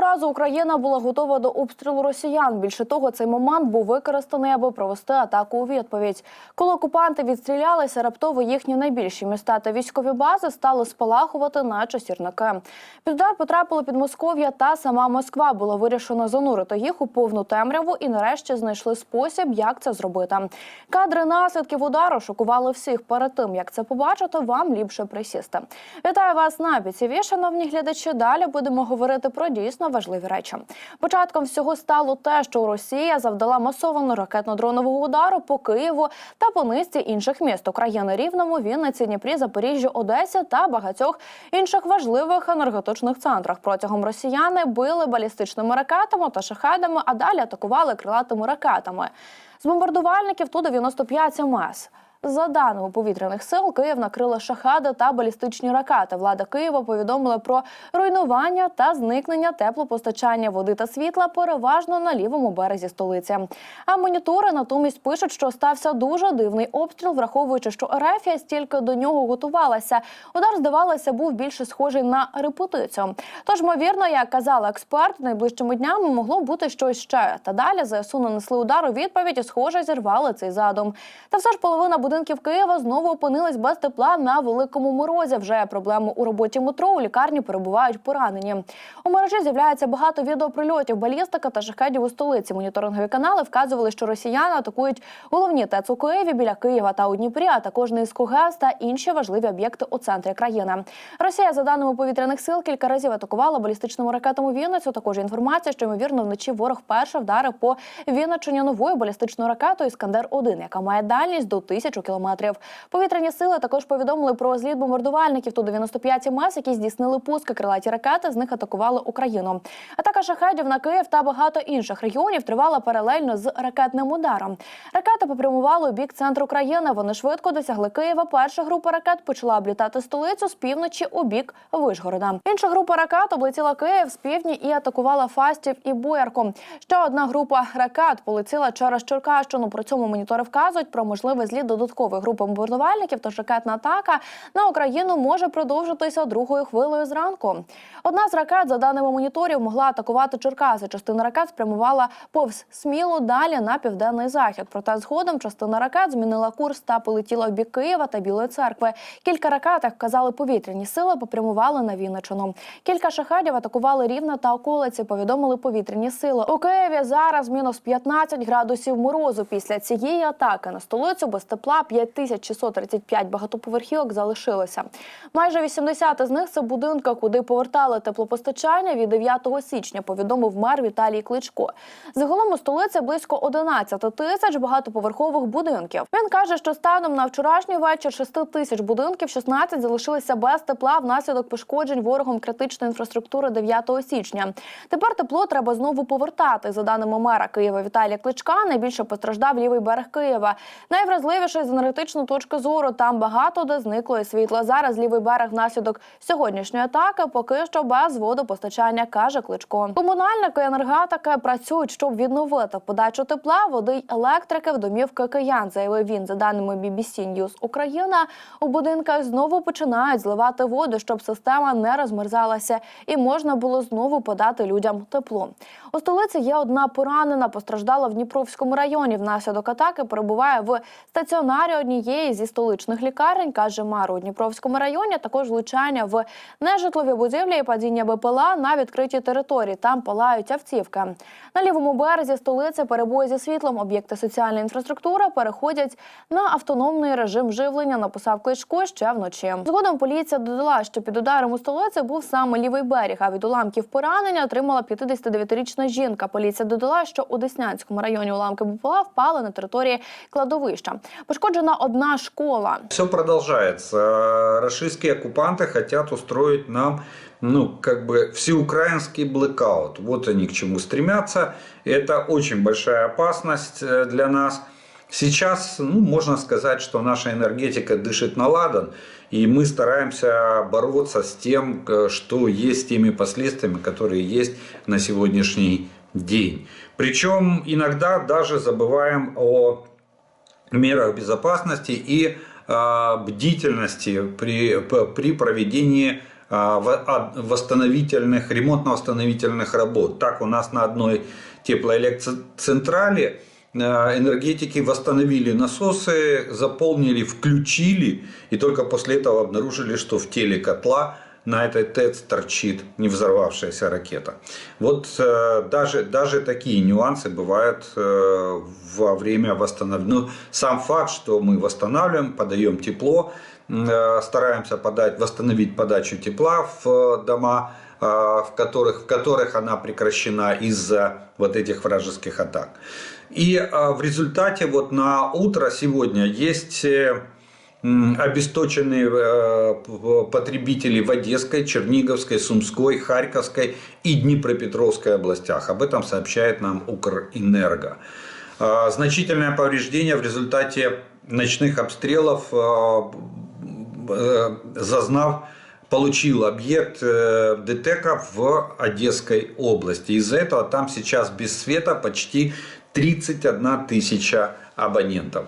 Разу Україна була готова до обстрілу росіян. Більше того, цей момент був використаний, аби провести атаку у відповідь. Коли окупанти відстрілялися, раптово їхні найбільші міста та військові бази стали спалахувати, наче сірники. Під удар потрапили Підмосков'я та сама Москва. Було вирішено занурити їх у повну темряву і нарешті знайшли спосіб, як це зробити. Кадри наслідків удару шокували всіх. Перед тим як це побачити, вам ліпше присісти. Вітаю вас на БТВ, шановні глядачі. Далі будемо говорити про дійсно важливі речі. Початком всього стало те, що Росія завдала масованого ракетно-дронового удару по Києву та по низці інших міст України Рівному, Вінниці, Дніпрі, Запоріжжі, Одесі та багатьох інших важливих енергетичних центрах. Протягом росіяни били балістичними ракетами та шахедами, а далі атакували крилатими ракетами. З бомбардувальників ту 95 МС. За даними повітряних сил, Київ накрила шахади та балістичні ракети. Влада Києва повідомила про руйнування та зникнення теплопостачання води та світла переважно на лівому березі столиці. А монітори натомість пишуть, що стався дуже дивний обстріл, враховуючи, що Ерефія стільки до нього готувалася. Удар, здавалося, був більше схожий на репетицію. Тож, ймовірно, як казала експерт, найближчими днями могло бути щось ще. Та далі ЗСУ нанесли удар у відповідь і, схоже, зірвали цей задум. Та все ж половина будинків Києва знову опинились без тепла на великому морозі. Вже проблеми у роботі метро у лікарні перебувають поранені. У мережі з'являється багато відеоприльотів, балістика та шахедів у столиці. Моніторингові канали вказували, що росіяни атакують головні ТЕЦ у Києві біля Києва та у Дніпрі, а також низку ГЕС та інші важливі об'єкти у центрі країни. Росія, за даними повітряних сил, кілька разів атакувала балістичними ракетами Вінницю. Також інформація, що ймовірно вночі ворог перше вдарив по Вінниччині новою балістичною ракетою Іскандер 1 яка має дальність до тисячу кілометрів. Повітряні сили також повідомили про зліт бомбардувальників ту 95 МС, які здійснили пуски крилаті ракети. З них атакували Україну. Атака шахедів на Київ та багато інших регіонів тривала паралельно з ракетним ударом. Ракети попрямували у бік центру країни. Вони швидко досягли Києва. Перша група ракет почала облітати столицю з півночі у бік Вишгорода. Інша група ракет облетіла Київ з півдні і атакувала Фастів і Боярку. Ще одна група ракет полетіла через Черкащину. При цьому монітори вказують про можливий зліт додаткової групи бомбардувальників. Тож ракетна атака на Україну може продовжитися другою хвилею зранку. Одна з ракет, за даними моніторів, могла атакувати Черкаси. Частина ракет спрямувала повз сміло далі на південний захід. Проте згодом частина ракет змінила курс та полетіла в бік Києва та Білої церкви. Кілька ракет, як вказали повітряні сили, попрямували на Вінничину. Кілька шахедів атакували рівна та околиці. Повідомили повітряні сили. У Києві зараз мінус 15 градусів морозу. Після цієї атаки на столицю без тепла 5635 багатоповерхівок залишилося. Майже 80 з них це будинки, куди повертали теплопостачання від 9 січня. Повідомив мер Віталій Кличко. Загалом у столиці близько 11 тисяч багатоповерхових будинків. Він каже, що станом на вчорашній вечір 6 тисяч будинків 16 залишилися без тепла внаслідок пошкоджень ворогом критичної інфраструктури 9 січня. Тепер тепло треба знову повертати. За даними мера Києва Віталія Кличка, найбільше постраждав лівий берег Києва. Найвразливіший з енергетичної точки зору там багато де зникло і світло. Зараз лівий берег внаслідок сьогоднішньої атаки поки що без водопостачання, каже Кличко. Комунальники енергетики працюють, щоб відновити подачу тепла, води й електрики в домівки киян. Заявив він за даними BBC News Україна. У будинках знову починають зливати воду, щоб система не розмерзалася, і можна було знову подати людям тепло. У столиці є одна поранена, постраждала в Дніпровському районі. Внаслідок атаки перебуває в стаціонарі однієї зі столичних лікарень, каже мер у Дніпровському районі. Також влучання в нежитлові будівлі і падіння БПЛА на відкритій території. Там палають автівки. На лівому березі столиці перебої зі світлом. Об'єкти соціальної інфраструктури переходять на автономний режим живлення. Написав Кличко ще вночі. Згодом поліція додала, що під ударом у столиці був саме лівий берег. А від уламків поранення отримала 59-річна жінка. Поліція додала, що у Деснянському районі уламки БПЛА впали на території кладовища. Пошкоджена одна школа. Все продолжается. Российские оккупанты хотят устроить нам ну, как бы всеукраинский блэкаут. Вот они к чему стремятся. Это очень большая опасность э, для нас. Сейчас, ну, можно сказать, что наша энергетика дышит на ладан, и мы стараемся бороться с тем, э, что есть, с теми последствиями, которые есть на сегодняшний день. Причем иногда даже забываем о мерах безопасности и э, бдительности при, при проведении а, а, восстановительных, ремонтно-восстановительных работ. Так у нас на одной теплоэлектроцентрале э, энергетики восстановили насосы, заполнили, включили, и только после этого обнаружили, что в теле котла на этой ТЭЦ торчит не взорвавшаяся ракета. Вот э, даже, даже такие нюансы бывают э, во время восстановления. Ну, сам факт, что мы восстанавливаем, подаем тепло, э, стараемся подать, восстановить подачу тепла в дома, в которых, в которых она прекращена из-за вот этих вражеских атак. И в результате вот на утро сегодня есть м, обесточенные э, потребители в Одесской, Черниговской, Сумской, Харьковской и Днепропетровской областях. Об этом сообщает нам Укрэнерго. Э, Значительное повреждение в результате ночных обстрелов э, э, зазнав получил объект э, ДТЭКа в Одесской области. Из-за этого там сейчас без света почти 31 тысяча абонентов.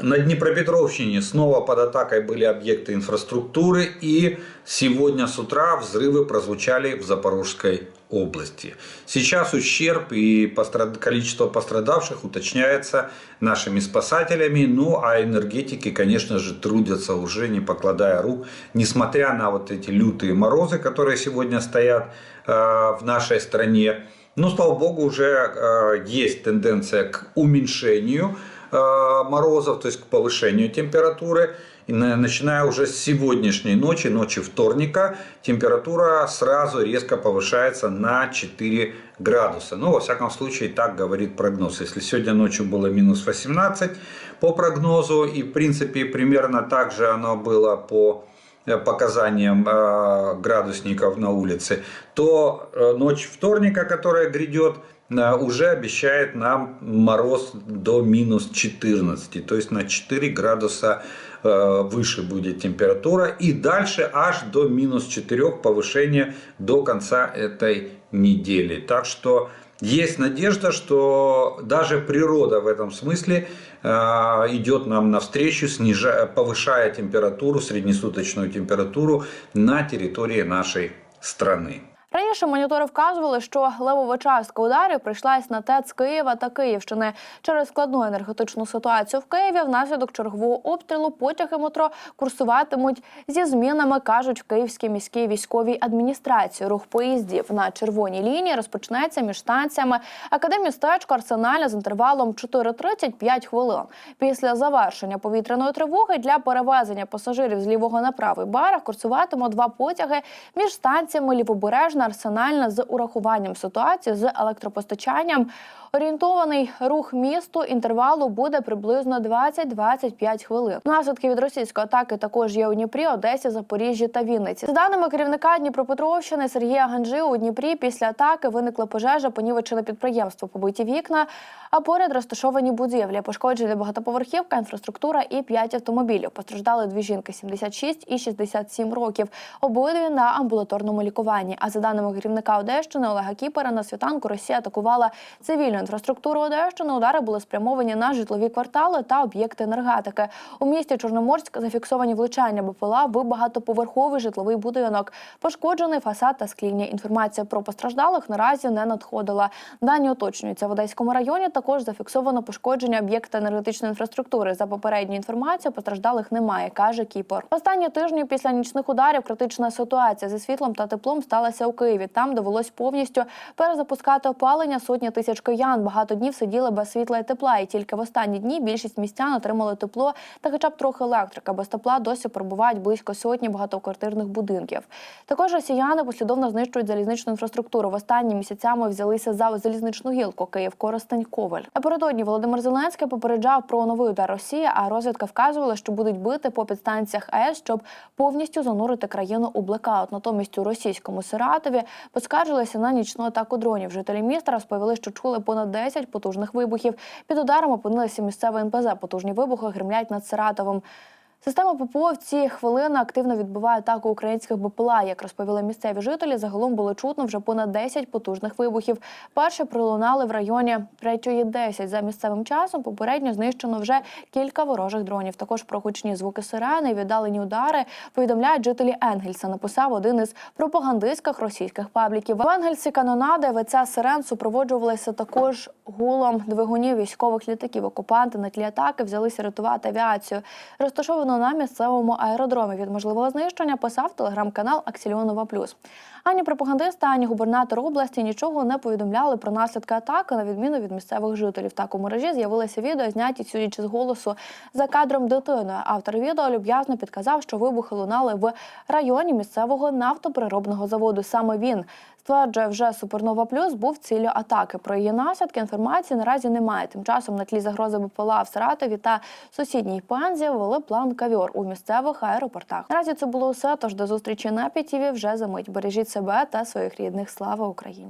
На Днепропетровщине снова под атакой были объекты инфраструктуры и сегодня с утра взрывы прозвучали в Запорожской области. Сейчас ущерб и пострад- количество пострадавших уточняется нашими спасателями, ну а энергетики, конечно же, трудятся уже не покладая рук, несмотря на вот эти лютые морозы, которые сегодня стоят э, в нашей стране. Но, слава богу, уже э, есть тенденция к уменьшению морозов, то есть к повышению температуры. И на- начиная уже с сегодняшней ночи, ночи вторника, температура сразу резко повышается на 4 градуса. Ну, во всяком случае, так говорит прогноз. Если сегодня ночью было минус 18 по прогнозу, и в принципе примерно так же оно было по э, показаниям э, градусников на улице, то э, ночь вторника, которая грядет, э, уже обещает нам мороз до минус 14, то есть на 4 градуса э, выше будет температура и дальше аж до минус 4 повышение до конца этой недели. Так что есть надежда, что даже природа в этом смысле э, идет нам навстречу, снижая, повышая температуру, среднесуточную температуру на территории нашей страны. Раніше монітори вказували, що левова частка ударів прийшлась на ТЕЦ Києва та Київщини через складну енергетичну ситуацію в Києві. Внаслідок чергового обстрілу потяги метро курсуватимуть зі змінами, кажуть в Київській міській військовій адміністрації. Рух поїздів на червоній лінії розпочнеться між станціями Академістечко Арсеналя з інтервалом 4.30-5 хвилин. Після завершення повітряної тривоги для перевезення пасажирів з лівого на правий барах курсуватимуть два потяги між станціями Лівобережна Арсенальна з урахуванням ситуації з електропостачанням. Орієнтований рух місту інтервалу буде приблизно 20-25 хвилин. Наслідки від російської атаки також є у Дніпрі, Одесі, Запоріжжі та Вінниці. За даними керівника Дніпропетровщини Сергія Ганжи, у Дніпрі після атаки виникла пожежа, понівечили підприємство, побиті вікна, а поряд розташовані будівлі. Пошкоджені багатоповерхівка, інфраструктура і 5 автомобілів. Постраждали дві жінки 76 і 67 років. Обидві на амбулаторному лікуванні. А за даними керівника Одещини Олега Кіпера, на світанку Росія атакувала цивільну інфраструктуру Одещини. Удари були спрямовані на житлові квартали та об'єкти енергетики. У місті Чорноморськ зафіксовані влучання БПЛА в багатоповерховий житловий будинок. Пошкоджений фасад та скління. Інформація про постраждалих наразі не надходила. Дані уточнюються в Одеському районі. Також зафіксовано пошкодження об'єкта енергетичної інфраструктури. За попередньою інформацією, постраждалих немає, каже Кіпор. Останні тижні після нічних ударів критична ситуація зі світлом та теплом сталася у Києві. Там довелось повністю перезапускати опалення сотні тисяч киян. Багато днів сиділи без світла і тепла. І тільки в останні дні більшість містян отримали тепло та хоча б трохи електрика. Без тепла досі перебувають близько сотні багатоквартирних будинків. Також росіяни послідовно знищують залізничну інфраструктуру. В останні місяцями взялися за залізничну гілку Київ Коростень Коваль. Напередодні Володимир Зеленський попереджав про новий удар Росії, а розвідка вказувала, що будуть бити по підстанціях АЕС, щоб повністю занурити країну у блекаут. Натомість у російському Саратові поскаржилися на нічну атаку дронів. Жителі міста розповіли, що чули понад 10 потужних вибухів. Під ударом опинилися місцеве НПЗ. Потужні вибухи гремлять над Саратовим. Система ППО в ці хвилини активно відбиває атаку українських БПЛА. Як розповіли місцеві жителі, загалом було чутно вже понад 10 потужних вибухів. Перші пролунали в районі 3.10 за місцевим часом. Попередньо знищено вже кілька ворожих дронів. Також про гучні звуки сирени і віддалені удари повідомляють жителі Енгельса. Написав один із пропагандистських російських пабліків. В Енгельсі канонади виця сирен супроводжувалися також гулом двигунів військових літаків. Окупанти на тлі атаки взялися рятувати авіацію. Розташовано на місцевому аеродромі. Від можливого знищення писав телеграм-канал Аксільонова Плюс. Ані пропагандисти, ані губернатор області нічого не повідомляли про наслідки атаки, на відміну від місцевих жителів. Так у мережі з'явилися відео, зняті судячи з голосу за кадром дитиною. Автор відео люб'язно підказав, що вибухи лунали в районі місцевого нафтоприробного заводу. Саме він стверджує, вже Супернова Плюс був ціллю атаки. Про її наслідки інформації наразі немає. Тим часом на тлі загрози БПЛА в Саратові та сусідній Пензі ввели план кавьор у місцевих аеропортах. Наразі це було все. Тож до зустрічі на пітіві вже за мить. Бережіть себе та своїх рідних. Слава Україні!